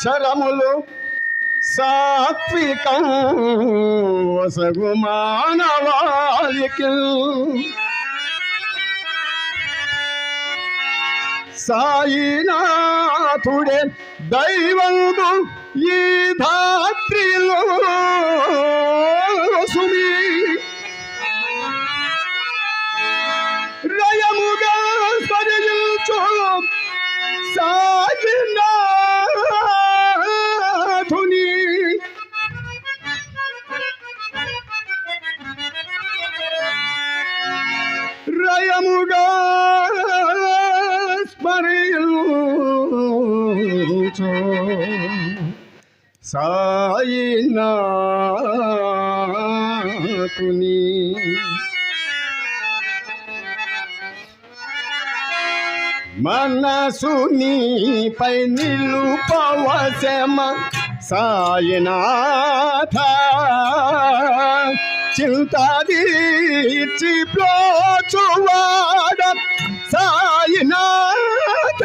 అక్షరములు సాత్వికం వసగు మానవాళికి. సాయినాథుడే దైవంగు ఈ ధాత్రిలో నీపై నిలుపవశమ సాయనాథ. చింతదీర్చి ప్రోచువాడ సాయనాథ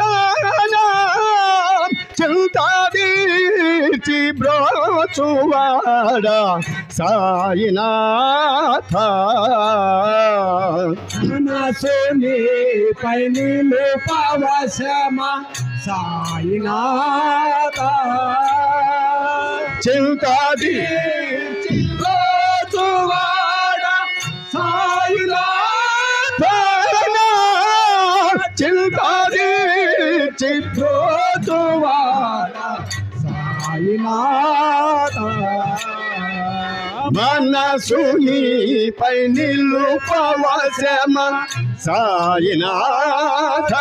చింతదీర్చి బ్రోచువాడ సాయినాథ. మనసుని పైనిలు పవశమ సాయినాథ. చింతాది. రోజువాడ మనసుని పై నిలుపవశమ సాయినాథ.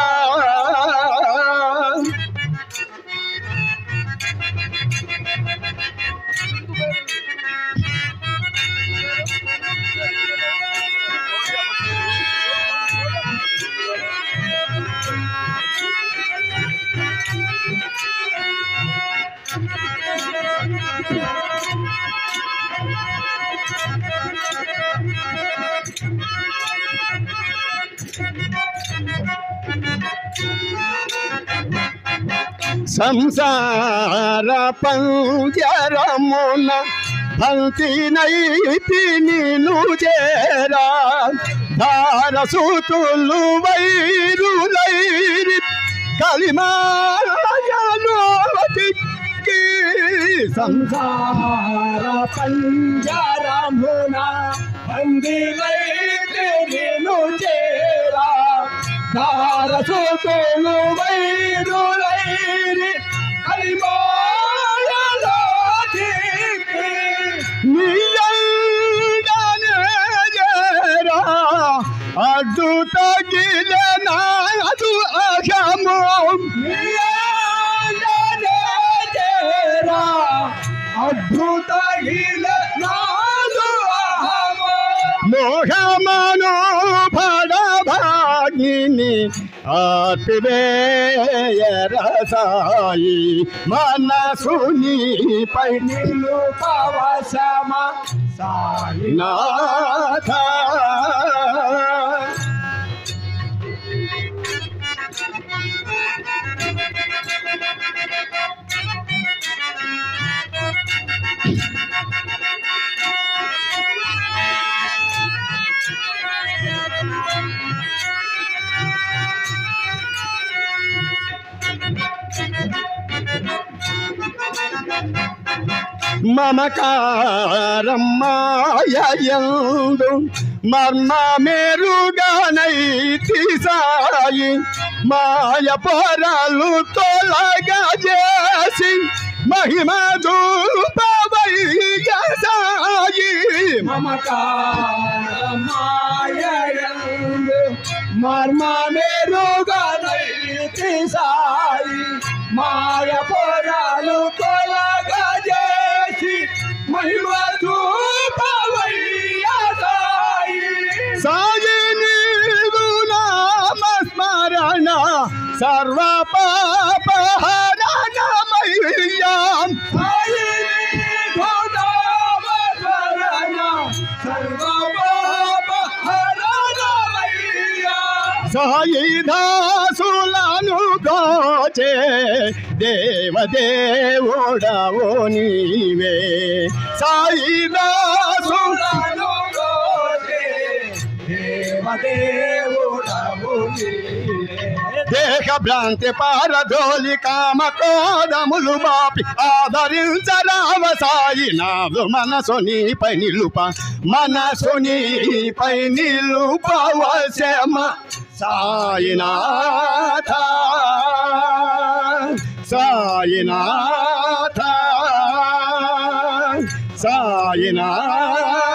సంసార పంజరమున భక్తి నైతి నిను చేరా. ధారసుతులు వైరులైరి కలిమాయలోకి సంసార పంజరమున బందిలైతే నీను చేరా. దారసుతులు వైరులైరి కలిమాయలోకి నీయందనేరా అడ్డు తగిల నాదు అహము అద్భుత మోహమను ఆపివేయరసాయి మనసుని పై నిలు పవశమ సాయి నాథ మమకారమ్మాయందు మర్మ మెరుగనైతి సాయి మాయ పొరలు తొలగా చేసి మహిమ చూపవయ్య సాయి మమకారమాయందు మర్మ మెరుగనైతి సాయి మాయ పొరలు తొలగజేసి సర్వ పాపహరణమయ్యా సాయి గోదావరణ సర్వ పాప హరణమయ్యా సాయి దాసులను గోచే దేవదేవుడవో నీవే. సాయి దాసు సులను గోచే దేవదేవుడవు నీవే. దేహ భ్రాంతి పారధోలి కామ కోదములు బాపి ఆదరించ సాయి. నాదు మనసు నీపై నిలుప మనసు నీపై నిలుపవశమ సాయినాథ. సాయినాథ. సాయినాథ.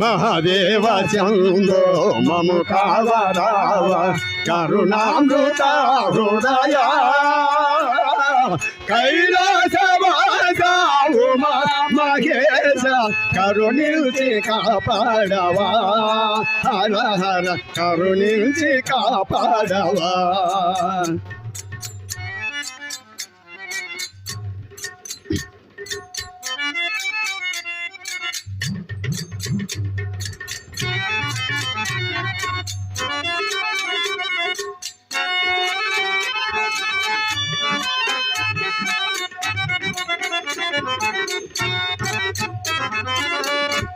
మహాదేవ చందో మము కావరావ కరుణామృత హృదయ. కైలాసవాసావు మహేశ కరుణించి కాపాడవా. హర హర కరుణించి కాపాడవా.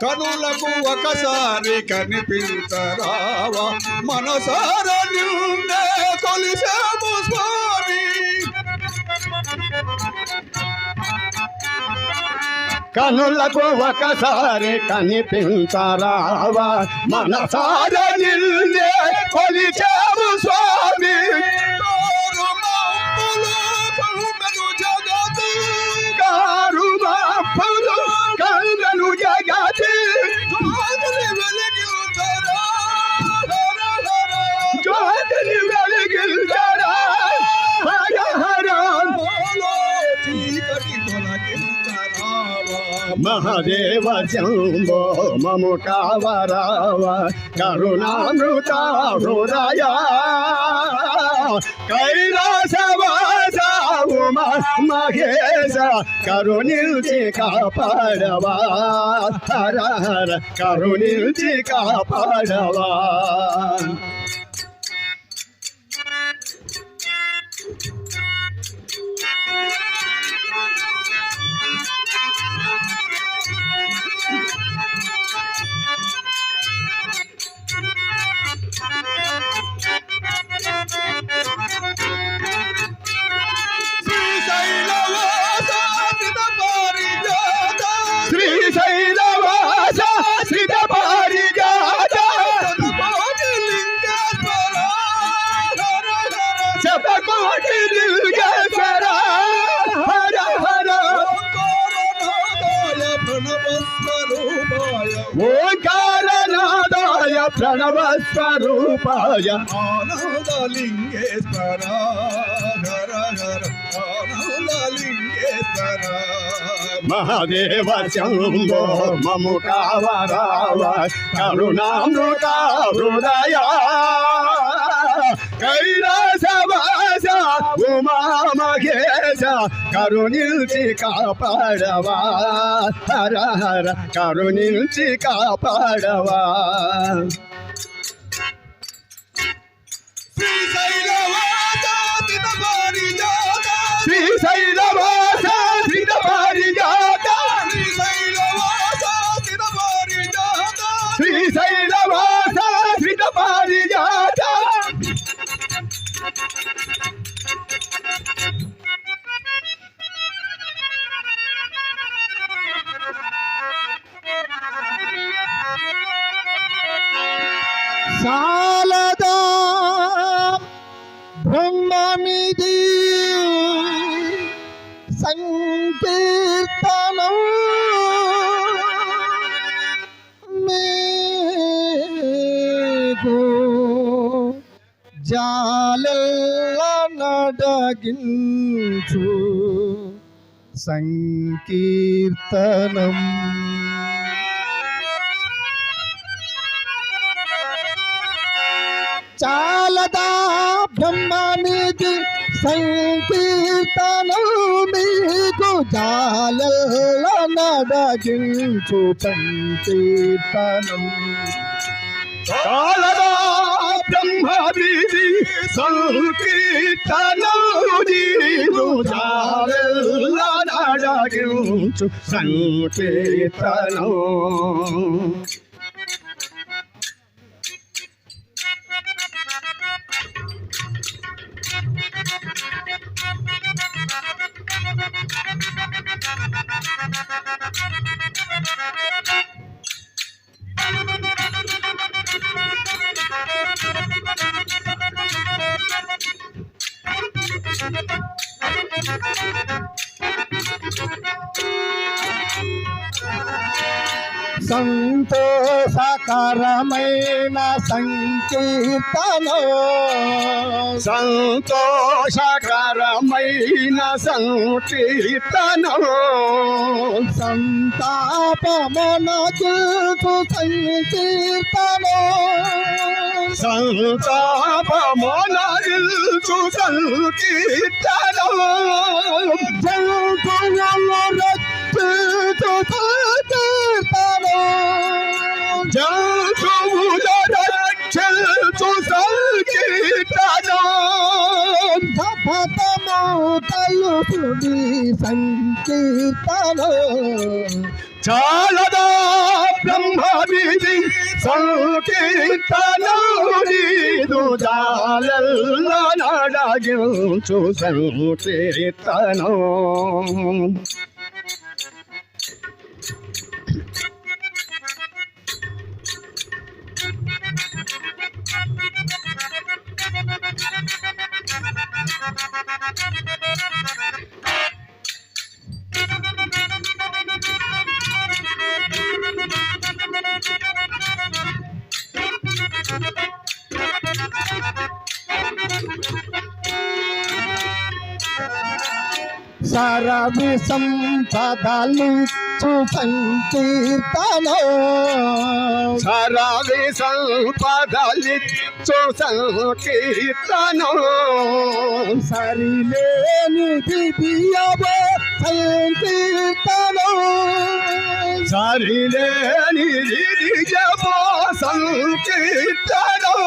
కనులకు ఒకసారి కనిపించరావా. మనసార నిన్నే కొలిసాము స్వామి. కనులకు ఒకసారి కనిపించరావా. మనసార నిన్నే కొలిసాము స్వామి. మహదేవ శంభో మము కావరావ కరుణామృత హృదయ. కైలాసవాసావు మహేశ కరుణిల్చి కాపాడవా. హర హర కరుణించి కాపాడవా. ఓంకారనాదాయ ఆనందలింగేశ్వర హర హర ఆనందలింగేశ్వర మహాదేవ శంభో మము కావరావ కరుణామృత హృదయ. కైలాసవాస ఉమా మహేశ. కరుణించి కాపాడవా. హర హర. కరుణించి కాపాడవా. శ్రీశైలవాస తిరుపారిజాత శ్రీశైలవాస సంకీర్తనం. చాలదా బ్రహ్మనిధి సంకీర్తనం మీకు జాలల్ల నడగించు సంకీర్తనం. చాలదా బ్రహ్మ వీధి సంకీర్తనీరు నడగించు సంకీర్తనం సంతోషకరమైన సంకీర్తనో. సంతోషకరమైన సంకీర్తనం. సంతాపమనకు సంకీర్తనం. సంతాపమనల్చు సంకీర్తనో. జంతువుల రక్షితు తలుసుడి సంకీర్తనం చాలదా బ్రహ్మ విధి Thank you. నడగించు సంకీర్తనం సరవి సంపదలు సంకీర్తనం. సరవి సంపదలిచ్చు సంకీర్తనం. సరిలేని దివ్యవో సంకీర్తనం. సరిలేని జపో సంకీర్తనం.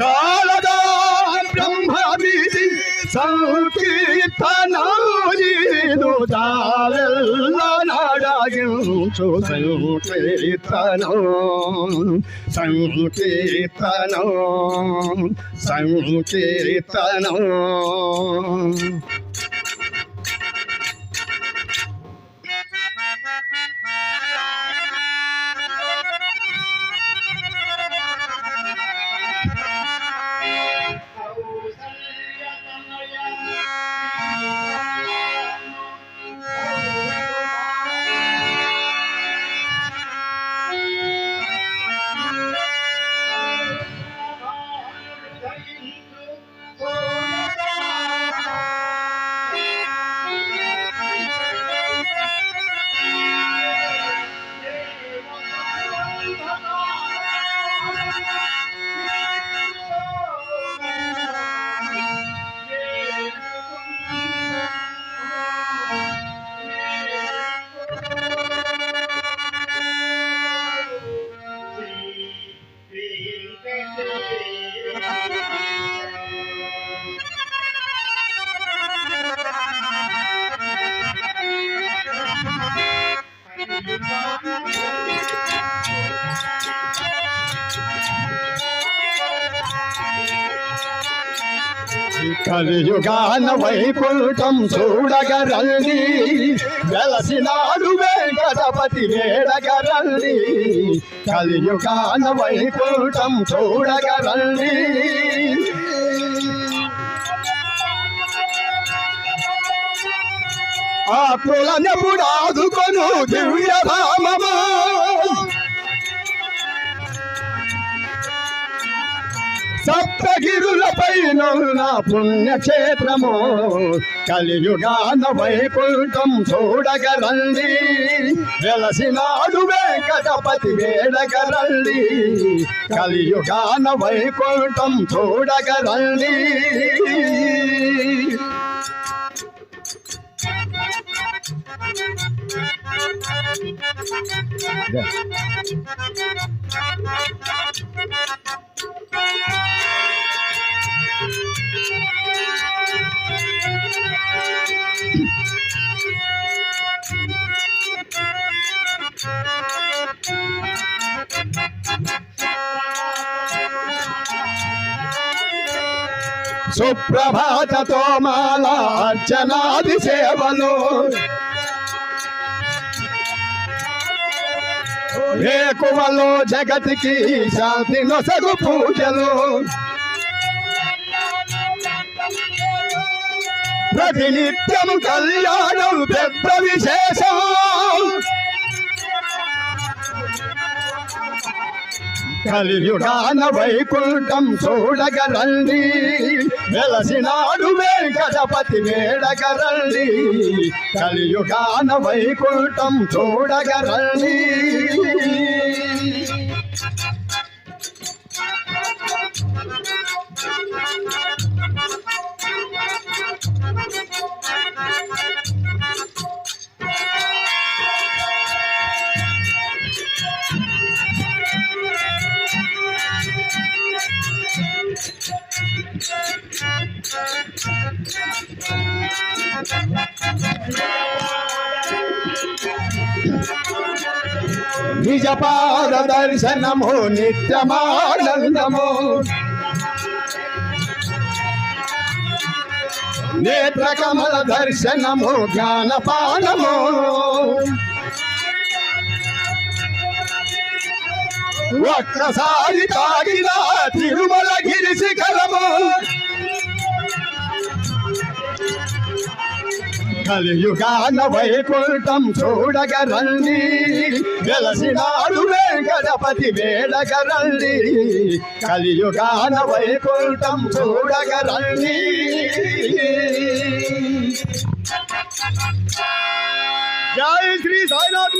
చాలదా బ్రహ్మ విధి సంకీర్తనీదు జాలల్ల సంకీర్తనం. సంకీర్తనం. సంకీర్తనం. కలియుగాన వైకుంఠం చూడగరల్లి వెలసినాడు వెంకటపతి వేడగరల్లి కలియుగాన వైకుంఠం చూడగరల్లి ఆ పులనెపుడాదుకొను దివ్య భామమా సప్తగిరులపై సప్తగిరులపైనున్న పుణ్యక్షేత్రము కలియుగాన వైకుంఠం చూడగరండి. వెలసినాడు వెంకటపతి వేడగరండి. కలియుగాన వైకుంఠం చూడగరండి. सुप्रभात तो माला चनादि सेवलो వేకువలో జగతికి శాంతి నొసగు పూజలు. ప్రతినిత్యం కళ్యాణం పెద్ద విశేషం. కలియుగాన వైకుంఠం చూడగరండి వెలసినాడు వెంకటపతి వేడగరండి కలియుగాన వైకుంఠం చూడగరండి దర్శనము నిత్యమానందము. నేత్ర కమల దర్శనము జ్ఞానపానము. ఒక్కసారి తాగిన తిరుమల గిరి శిఖరము. కలియుగాన వైకుంఠం చూడగ రండి. వెలసినాడు వెంకటపతి వేడగ రండి. కలియుగాన వైకుంఠం చూడగ రండి. జై శ్రీ సాయినాథ్